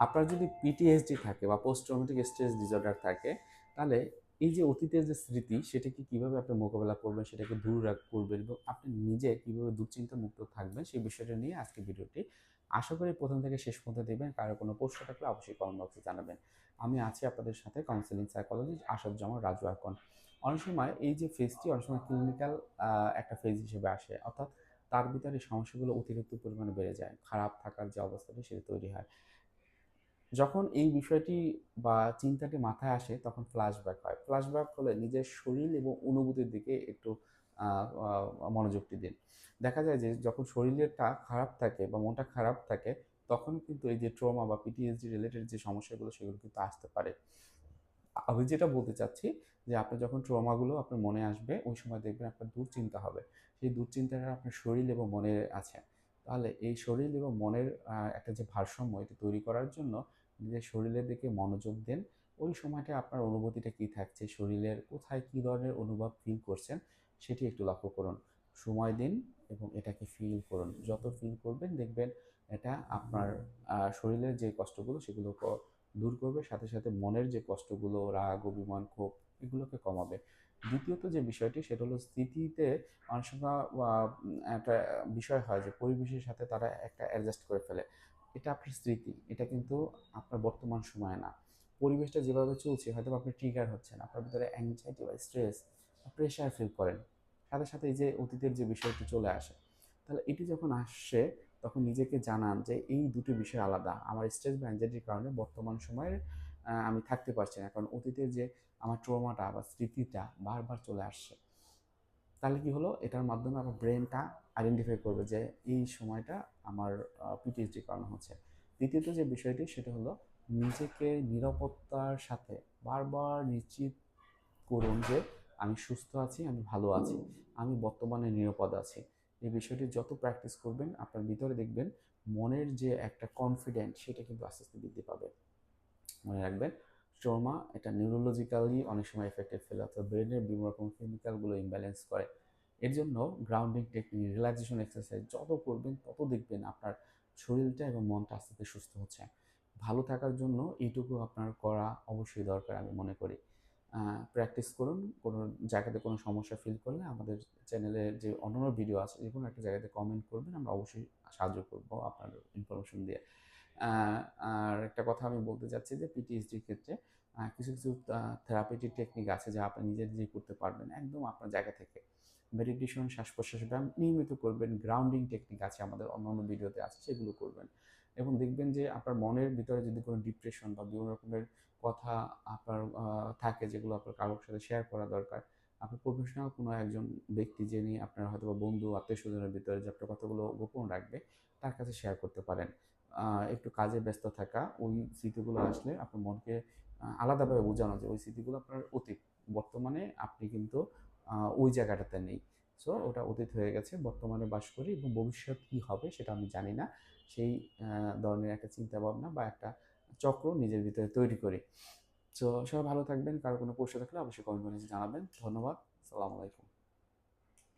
আপনার যদি পিটিএসডি থাকে বা পোস্ট ট্রমেটিক স্ট্রেস ডিসঅর্ডার থাকে, তাহলে এই যে অতীতের যে স্মৃতি, সেটাকে কীভাবে আপনি মোকাবেলা করবেন, সেটাকে দূর রাখ, করবেন এবং আপনি নিজে কীভাবে দুশ্চিন্তা মুক্ত থাকবেন, সেই বিষয়টা নিয়ে আজকে ভিডিওটি আশা করি প্রথম থেকে শেষ পর্যন্ত দেখবেন। কারও কোনো প্রশ্ন থাকলে অবশ্যই কমেন্ট বক্সে জানাবেন। আমি আছি আপনাদের সাথে কাউন্সিলিং সাইকোলজি আসাদুজ্জামান রাজু আকন অনেক সময় এই যে ফেজটি অনেক সময় ক্লিনিক্যাল একটা ফেজ হিসেবে আসে। অর্থাৎ তার ভিতরে সমস্যাগুলো অতিরিক্ত পরিমাণে বেড়ে যায়। খারাপ থাকার যে অবস্থাটি সেটা তৈরি হয়। যখন এই বিষয়টি বা চিন্তাটি মাথায় আসে, তখন ফ্ল্যাশব্যাক হয়। ফ্ল্যাশব্যাক হলে নিজের শরীর এবং অনুভূতির দিকে একটু মনোযোগটি দিন। দেখা যায় যে, যখন শরীরেরটা খারাপ থাকে বা মনটা খারাপ থাকে, তখন কিন্তু এই যে ট্রমা বা পিটিএসডি রিলেটেড যে সমস্যাগুলো, সেগুলো কিন্তু আসতে পারে। আমি যেটা বলতে চাচ্ছি, যে আপনি যখন ট্রমাগুলো আপনার মনে আসবে, ওই সময় দেখবেন আপনার দুশ্চিন্তা হবে। সেই দুশ্চিন্তাটা আপনার শরীর এবং মনে আছে। তাহলে এই শরীর এবং মনের একটা যে ভারসাম্য এটি তৈরি করার জন্য নিজের শরীরের দিকে মনোযোগ দেন, ওই সময়টা আপনার অনুভূতিটা কী থাকছে, শরীরের কোথায় কী ধরনের অনুভব ফিল করছেন, সেটি একটু লক্ষ্য করুন। সময় দিন এবং এটাকে ফিল করুন। যত ফিল করবেন দেখবেন এটা আপনার শরীরের যে কষ্টগুলো সেগুলো দূর করবে, সাথে সাথে মনের যে কষ্টগুলো, রাগ, অভিমান, ক্ষোভ, এগুলোকে কমাবে। দ্বিতীয়ত যে বিষয়টি, সেটা হলো স্থিতিতে সময় একটা বিষয় হয় যে পরিবেশের সাথে তারা একটা অ্যাডজাস্ট করে ফেলে। এটা আপনার স্মৃতি, এটা কিন্তু আপনার বর্তমান সময় না। পরিবেশটা যেভাবে চলছে হয়তো আপনি ট্রিগার হচ্ছেন, আপনার ভিতরে অ্যাংজাইটি বা স্ট্রেস প্রেশার ফিল করেন। সাথে সাথে এই যে অতীতের যে বিষয়টি চলে আসে, তাহলে এটি যখন আসছে তখন নিজেকে জানান যে, এই দুটি বিষয় আলাদা। আমার স্ট্রেস বা অ্যাংজাইটির কারণে বর্তমান সময়ের আমি থাকতে পারছি না। কারণ অতীতের যে আমার ট্রমাটা বা স্মৃতিটা বারবার চলে আসছে। তাহলে কি হলো? এটার মাধ্যমে আমার ব্রেনটা আইডেন্টিফাই করবে যে, এই সময়টা আমার পিটিএসডি কারণ হচ্ছে। দ্বিতীয়ত যে বিষয়টি, সেটা হলো নিজেকে নিরাপত্তার সাথে বারবার নিশ্চিত করুন যে, আমি সুস্থ আছি, আমি ভালো আছি, আমি বর্তমানে নিরাপদ আছি। এই বিষয়টি যত প্র্যাকটিস করবেন, আপনার ভিতরে দেখবেন মনের যে একটা কনফিডেন্ট সেটা কিন্তু আস্তে আস্তে বৃদ্ধি পাবে। মনে রাখবেন ট্রমা এটা নিউরোলজিক্যালি অনেক সময় এফেক্টেড ফেলে, অর্থাৎ ব্রেনের বিভিন্ন রকম কেমিক্যালগুলো ইমব্যালেন্স করে। এর জন্য গ্রাউন্ডিং টেকনিক রিল্যাক্সেশন এক্সারসাইজ যত করবেন, তত দেখবেন আপনার শরীরটা এবং মনটা আস্তে আস্তে সুস্থ হচ্ছে। ভালো থাকার জন্য এইটুকু আপনার করা অবশ্যই দরকার আমি মনে করি। প্র্যাকটিস করুন, কোনো জায়গাতে কোনো সমস্যা ফিল করলে আমাদের চ্যানেলে যে অন্যান্য ভিডিও আছে, যে কোনো একটা জায়গাতে কমেন্ট করবেন, আমরা অবশ্যই সাহায্য করব আপনার ইনফরমেশন দিয়ে। আর একটা কথা আমি বলতে চাচ্ছি যে পিটিএসডির ক্ষেত্রে কিছু কিছু থেরাপিটিক টেকনিক আছে যা আপনি নিজে নিজেই করতে পারবেন একদম আপনার জায়গা থেকে। মেডিটেশন শ্বাস প্রশ্বাস ব্যায়াম নিয়মিত করবেন গ্রাউন্ডিং টেকনিক আছে আমাদের অন্য অন্য ভিডিওতে আছে, সেগুলো করবেন। এবং দেখবেন যে আপনার মনের ভিতরে যদি কোনো ডিপ্রেশন বা বিভিন্ন রকমের কথা আপনার থাকে যেগুলো আপনার কারোর সাথে শেয়ার করা দরকার, আপনার প্রফেশনাল কোনো একজন ব্যক্তি যিনি আপনার হয়তো বন্ধু আত্মীয় স্বজনের ভিতরে যে আপনার কথাগুলো গোপন রাখবে, তার কাছে শেয়ার করতে পারেন। একটু কাজে ব্যস্ত থাকা, ওই স্মৃতিগুলো আসলে আপনার মনকে আলাদাভাবে বোঝানো যে ওই স্মৃতিগুলো আপনার অতীত। বর্তমানে আপনি কিন্তু ওই জায়গাটাতে নেই। সো ওটা অতীত হয়ে গেছে, বর্তমানে বাস করি এবং ভবিষ্যৎ কী হবে সেটা আমি জানি না। সেই ধরনের একটা চিন্তা ভাবনা বা একটা চক্র নিজের ভিতরে তৈরি করি। তো সবাই ভালো থাকবেন, কারও কোনো প্রশ্ন থাকলে অবশ্যই কমেন্ট করে জানাবেন। ধন্যবাদ সালামু আলাইকুম।